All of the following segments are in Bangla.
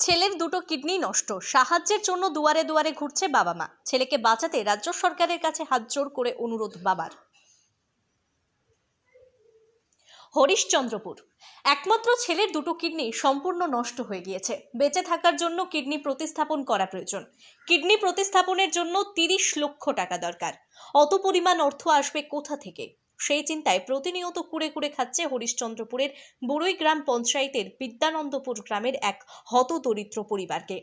ছেলের দুটো কিডনি নষ্ট। সাহায্যের জন্য দুয়ারে দুয়ারে ঘুরছে বাবা মা। ছেলেকে বাঁচাতে রাজ্য সরকারের কাছে হাত জোর করে অনুরোধ বাবার। হরিশচন্দ্রপুর। একমাত্র ছেলের দুটো কিডনি সম্পূর্ণ নষ্ট হয়ে গিয়েছে। বেঁচে থাকার জন্য কিডনি প্রতিস্থাপন করা প্রয়োজন। কিডনি প্রতিস্থাপনের জন্য তিরিশ লক্ষ টাকা দরকার। অত পরিমাণ অর্থ আসবে কোথা থেকে? সেই চিন্তায় প্রতিনিয়ত কুড়ে কুড়ে খাচ্ছে হরিশ্চন্দ্রপুরের বড়ই গ্রাম পঞ্চায়েতের বিদ্যানন্দপুর গ্রামের এক হতদরিদ্র পরিবারকে।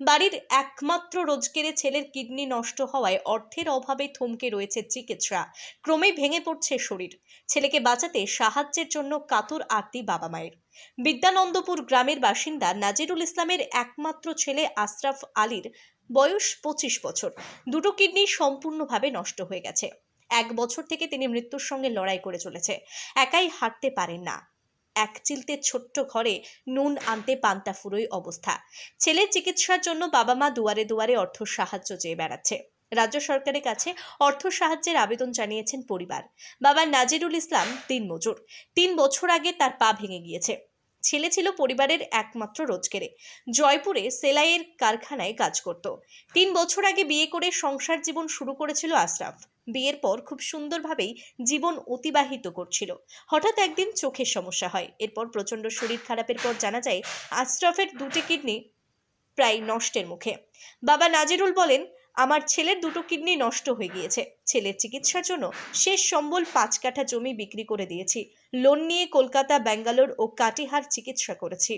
বাড়ির একমাত্র রোজগেরে ছেলের কিডনি নষ্ট হওয়ায় অর্থের অভাবে থমকে রয়েছে চিকিৎসা। ক্রমেই ভেঙে পড়ছে শরীর। ছেলেকে বাঁচাতে সাহায্যের জন্য কাতর আরতি বাবা মায়ের। বিদ্যানন্দপুর গ্রামের বাসিন্দা নাজিরুল ইসলামের একমাত্র ছেলে আশরাফ আলীর বয়স পঁচিশ বছর। দুটো কিডনি সম্পূর্ণভাবে নষ্ট হয়ে গেছে। এক বছর থেকে তিনি মৃত্যুর সঙ্গে লড়াই করে চলেছে। একাই হাঁটতে পারেন না। এক চিলতে ছোট্ট ঘরে নুন আনতে পান্তা ফুরোই অবস্থা। ছেলের চিকিৎসার জন্য বাবা মা দুয়ারে দুয়ারে অর্থ সাহায্য চেয়ে বেড়াচ্ছে। রাজ্য সরকারের কাছে অর্থ সাহায্যের আবেদন জানিয়েছেন পরিবার। বাবা নাজিরুল ইসলাম তিন মজুর। তিন বছর আগে তার পা ভেঙে গিয়েছে। ছেলে ছিল পরিবারের একমাত্র রোজগেরে। জয়পুরে সেলাইয়ের কারখানায় কাজ করত। তিন বছর আগে বিয়ে করে সংসার জীবন শুরু করেছিল আশরাফ। বিয়ের পর খুব সুন্দরভাবেই জীবন অতিবাহিত করছিল। হঠাৎ একদিন চোখের সমস্যা হয়। এরপর প্রচণ্ড শরীর খারাপের পর জানা যায়, আশরাফের দুটি কিডনি প্রায় নষ্টের মুখে। বাবা নাজিরুল বলেন, আমার ছেলের দুটো কিডনি নষ্ট হয়ে গিয়েছে। ছেলের চিকিৎসার জন্য শেষ সম্বল পাঁচ কাঠা জমি বিক্রি করে দিয়েছি। লোন নিয়ে কলকাতা, ব্যাঙ্গালোর ও কাটিহার চিকিৎসা করেছি।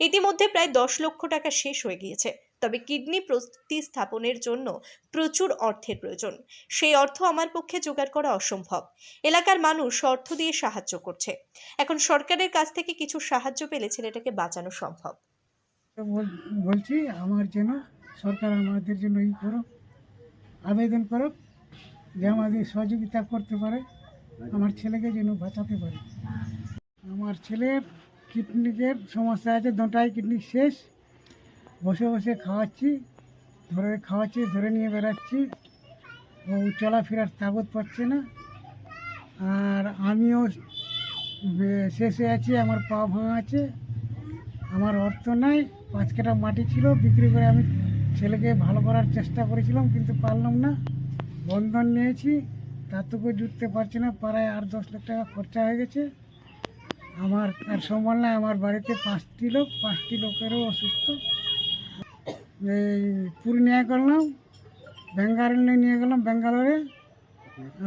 ইতিমধ্যে প্রায় দশ লক্ষ টাকা শেষ হয়ে গিয়েছে। তবে কিডনি প্রতিস্থাপনের জন্য প্রচুর অর্থের প্রয়োজন। সেই অর্থ আমার পক্ষে জোগাড় করা অসম্ভব। এলাকার মানুষ অর্থ দিয়ে সাহায্য করছে। এখন সরকারের কাছ থেকে কিছু সাহায্য পেলে ছেলেটাকে বাঁচানো সম্ভব। বলছি, আমার যেন সরকার আমাদের জন্য ই করো আবেদন করো যে আমাদের সহযোগিতা করতে পারে, আমার ছেলেকে যেন বাঁচাতে পারে। আমার ছেলের কিডনিকের সমস্যা আছে দুটাই কিডনি শেষ। বসে বসে খাওয়াচ্ছি, ধরে খাওয়াচ্ছি, ধরে নিয়ে বেড়াচ্ছি। ও চলাফেরার তাগত পাচ্ছে না। আর আমিও শেষে আছি, আমার পা ভাঙা আছে। আমার অর্থ নাই পাঁচ কাটা মাটি ছিল, বিক্রি করে আমি ছেলেকে ভালো করার চেষ্টা করেছিলাম, কিন্তু পারলাম না। বন্ধন নিয়েছি তাতেও জুটতে পারছি না, পাড়ায় আট দশ লাখ টাকা খরচা হয়ে গেছে। আমার আর সম্বল নাই, আমার বাড়িতে পাঁচটি লোক, পাঁচটি লোকেরও অসুস্থ। এই পূর্ণিয়া করলাম ব্যাঙ্গালোরে নিয়ে গেলাম ব্যাঙ্গালোরে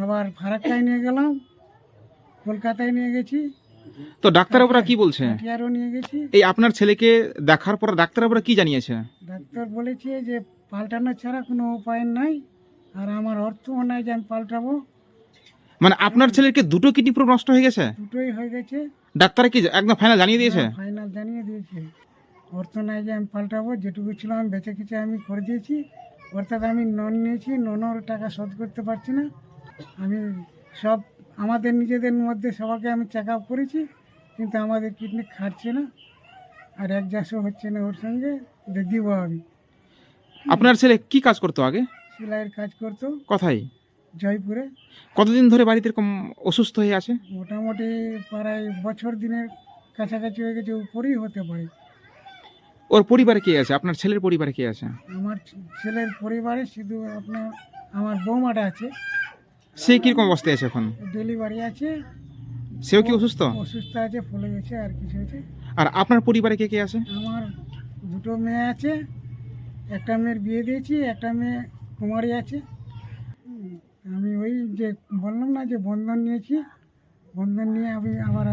আবার ফারাক্কায় নিয়ে গেলাম কলকাতায় নিয়ে গেছি। তো ডাক্তারবাবুরা কি বলছে? কাটিয়ারও নিয়ে গেছি। এই আপনার ছেলেকে দেখার পর ডাক্তারবাবুরা কি জানিয়েছে? ডাক্তার বলেছে যে পাল্টানো ছাড়া কোনো উপায় নাই আর আমার অর্থও নাই যে আমি পাল্টাবো। মানে আপনার ছেলেকে দুটো কিডনি পুরো নষ্ট হয়ে গেছে? দুটোই হয়ে গেছে। ডাক্তার কি একদম ফাইনাল জানিয়ে দিয়েছে? ফাইনাল জানিয়ে দিয়েছে। অর্থ নাই যে আমি পাল্টাবো যেটুকু ছিল আমি বেঁচে কিছু আমি করে দিয়েছি। অর্থাৎ আমি লোন নিয়েছি লোনের টাকা শোধ করতে পারছি না। আমি সব আমাদের নিজেদের মধ্যে সবাইকে আমি চেক আপ করেছি কিন্তু আমাদের কিডনি খাটছে না। আর অ্যাডজাস্টও হচ্ছে না ওর সঙ্গে দিব আমি। আপনার ছেলে কি কাজ করতো আগে? সেলাইয়ের কাজ করতো। কথাই জয়পুরে। কতদিন ধরে বাড়িতে এরকম অসুস্থ হয়ে আছে? মোটামুটি প্রায় বছর দিনের কাছাকাছি হয়ে গেছে উপরেই হতে পারে। ওর পরিবারে কে আছে? আপনার ছেলের পরিবারে কে আছে? আমার ছেলের পরিবারে শুধু আপনার আমার বৌমাটা আছে। সে কীরকম অবস্থায় আছে এখন? ডেলিভারি আছে। সেও কি অসুস্থ? অসুস্থ আছে ফুলে গেছে আর কিছু হয়েছে। আর আপনার পরিবারে কে কে আছে? আমার দুটো মেয়ে আছে একটা মেয়ের বিয়ে দিয়েছি একটা মেয়ে কুমারী আছে। আমি ওই যে বললাম না যে বন্ধন নিয়েছি বন্ধন নিয়ে আমি আবার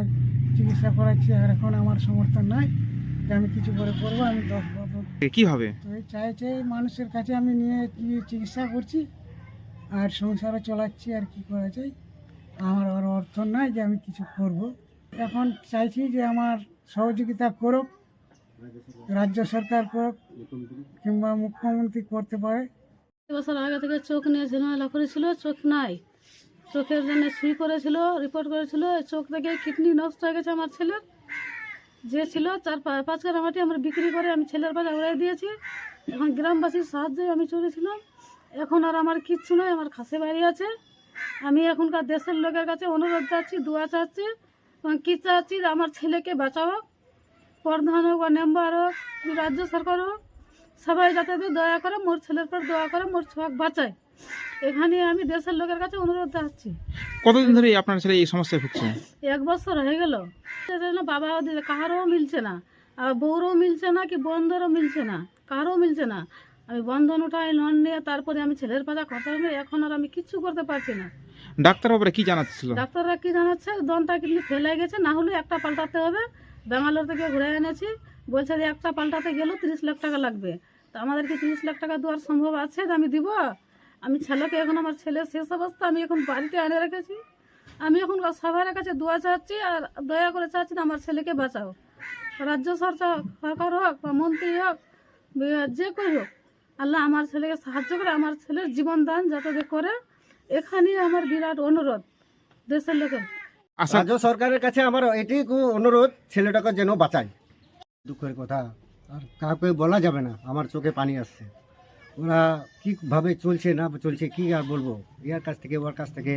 চিকিৎসা করাচ্ছি আর এখন আমার সমর্থন নাই। যে আমি কিছু করে করব আমি দশ বছর কি হবে? তো এই চাই চাই মানুষের কাছে আমি নিয়ে গিয়ে চিকিৎসা করছি আর সংসারও চালাচ্ছি আর কি করা যায়। আমার আর অর্থ নাই যে আমি কিছু করব। এখন চাইছি যে আমার সহযোগিতা করুক রাজ্য সরকার করুক কিংবা মুখ্যমন্ত্রী করতে পারে। বছর আগে থেকে চোখ নিয়ে ঝিলমেলা করেছিল চোখ নাই। চোখের জন্য সুই করেছিল রিপোর্ট করেছিল চোখ থেকে কিডনি নষ্ট হয়ে গেছে আমার ছেলের। যে ছিল চার পাঁচ কাটা মাটি আমরা বিক্রি করে আমি ছেলের পাশে উড়াই দিয়েছি। এখন গ্রামবাসীর সাহায্যে আমি চলেছিলাম। এখন আর আমার কিচ্ছু নয় আমার খাসে বাড়ি আছে। আমি এখনকার দেশের লোকের কাছে অনুরোধ চাচ্ছি দোয়া চাচ্ছি এবং কী চাচ্ছি যে আমার ছেলেকে বাঁচাও প্রধান হোক বা মেম্বার হোক রাজ্য সরকার হোক সবাই যাতে দয়া করে মোর ছেলের পর দয়া করে মোর ছোঁয়াক বাঁচায়। এখানে আমি দেশের লোকের কাছে অনুরোধ চাচ্ছি কতদিন ধরে আপনার ছেলে এই সমস্যায় ভুগছে? এক বছর হয়ে গেল। বাবা কাহারও মিলছে না। আর বউরও মিলছে না কি বন্ধরও মিলছে না কারও মিলছে না। আমি বন্ধন উঠাই লোন নিয়ে তারপরে আমি ছেলের পাতা খরচা নিয়ে এখন আর আমি কিচ্ছু করতে পারছি না। ডাক্তার বাবারা কি জানাচ্ছিল? ডাক্তাররা কি জানাচ্ছে? দনটা কিন্তু ফেলে গেছে না হলে একটা পাল্টাতে হবে। ব্যাঙ্গালোর থেকে ঘুরে এনেছি বলছে যে একটা পাল্টাতে গেলেও তিরিশ লাখ টাকা লাগবে। তো আমাদের কি তিরিশ লাখ টাকা দেওয়ার সম্ভব আছে? আমি দিব? আমি ছেলেকে এখন আমার ছেলের শেষ অবস্থা আমি এখন বাড়িতে এনে রেখেছি। আমি এখন সবার কাছে দোয়া চাচ্ছি আর দয়া করে চাচ্ছি না আমার ছেলেকে বাঁচাও। রাজ্য সরকার সরকার হোক বা মন্ত্রী হোক যে কেউ হোক আল্লাহ আমার ছেলেকে সাহায্য করে আমার ছেলের জীবন দান যাতে যে করে এখানেই আমার বিরাট অনুরোধ দেশের লোকের আশা রাজ্য সরকারের কাছে আমার এটুকু অনুরোধ ছেলেটাকে যেন বাঁচায়। দুঃখের কথা আর কাউকে বলা যাবে না আমার চোখে পানি আসছে। ওরা কীভাবে চলছে না চলছে কি আর বলব? ইয়ার কাছ থেকে ওর কাছ থেকে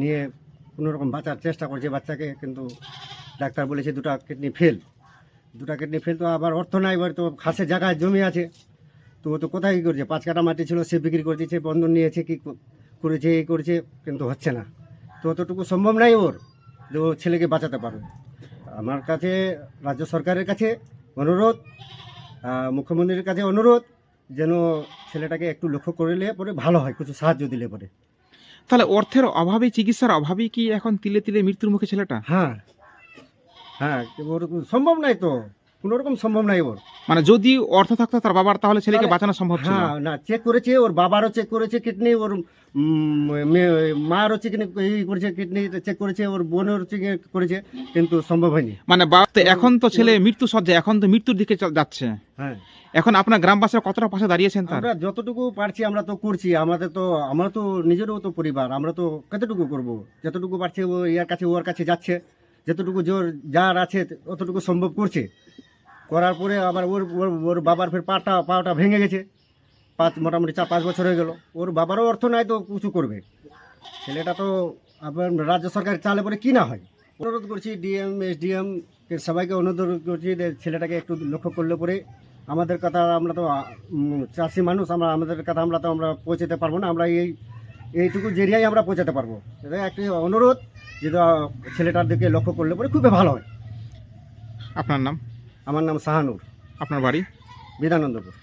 নিয়ে কোনো রকম বাঁচার চেষ্টা করছে বাচ্চাকে, কিন্তু ডাক্তার বলেছে দুটা কিডনি ফেল দুটা কিডনি ফেল তো আবার অর্থ নাই, এবার তো খাসে জায়গায় জমি আছে। তো ও তো কোথায় কী করছে? পাঁচ কাটা মাটি ছিল, সে বিক্রি করে দিয়েছে, বন্ধন নিয়েছে, কি করেছে, এই করেছে, কিন্তু হচ্ছে না। তো অতটুকু সম্ভব নাই ওর যে ও ছেলেকে বাঁচাতে পারবে আমার কাছে, রাজ্য সরকারের কাছে অনুরোধ মুখ্যমন্ত্রীর কাছে অনুরোধ, যেন ছেলেটাকে একটু লক্ষ্য করে করলে পরে ভালো হয়, কিছু সাহায্য দিলে পরে। তাহলে অর্থের অভাবে, চিকিৎসার অভাবে কি এখন তিলে তিলে মৃত্যুর মুখে ছেলেটা? হ্যাঁ। হ্যাঁ সম্ভব নাই তো। কোনো রকম সম্ভব নাই ওর মানে যদি অর্থ থাকতো তার বাবার তাহলে ছেলেকে বাঁচানো সম্ভব ছিল হ্যাঁ না চেক করেছে ওর বাবারও চেক করেছে কিডনি ওর মারও করেছে কিডনি চেক করেছে ওর বোনের চেক করেছে কিন্তু সম্ভব হয়নি। মানে এখন তো ছেলে মৃত্যু সজ্জা এখন তো মৃত্যুর দিকে যাচ্ছে। হ্যাঁ। এখন আপনার গ্রামবাসীরা কতটা পাশে দাঁড়িয়েছেন তার? আমরা যতটুকু পারছি আমরা তো করছি আমাদের তো আমরা তো নিজেরও তো পরিবার আমরা তো কতটুকু করব? যতটুকু পারছি ও ইয়ার কাছে ওর কাছে যাচ্ছে যতটুকু জোর যার আছে অতটুকু সম্ভব করছে। করার পরে আবার ওর ওর ওর বাবার ফের পাটা পাটা ভেঙে গেছে। পাঁচ মোটামুটি চার পাঁচ বছর হয়ে গেল। ওর বাবারও অর্থ নাই তো কিছু করবে। ছেলেটা তো আপনার রাজ্য সরকার চালে পরে কি না হয়? অনুরোধ করছি ডিএম এসডিএম সবাইকে অনুরোধ করছি ছেলেটাকে একটু লক্ষ্য করলে পরে আমাদের কথা আমরা তো চাষি মানুষ আমরা আমাদের কথা আমরা তো আমরা পৌঁছাতে পারব না। আমরা এই এইটুকু জেরিয়াই আমরা পৌঁছাতে পারব। এটা একটি অনুরোধ আহ, ছেলেটার দিকে লক্ষ্য করলে পরে খুবই ভালো হয়। আপনার নাম? আমার নাম শাহানুর আপনার বাড়ি? বিধানন্দপুর।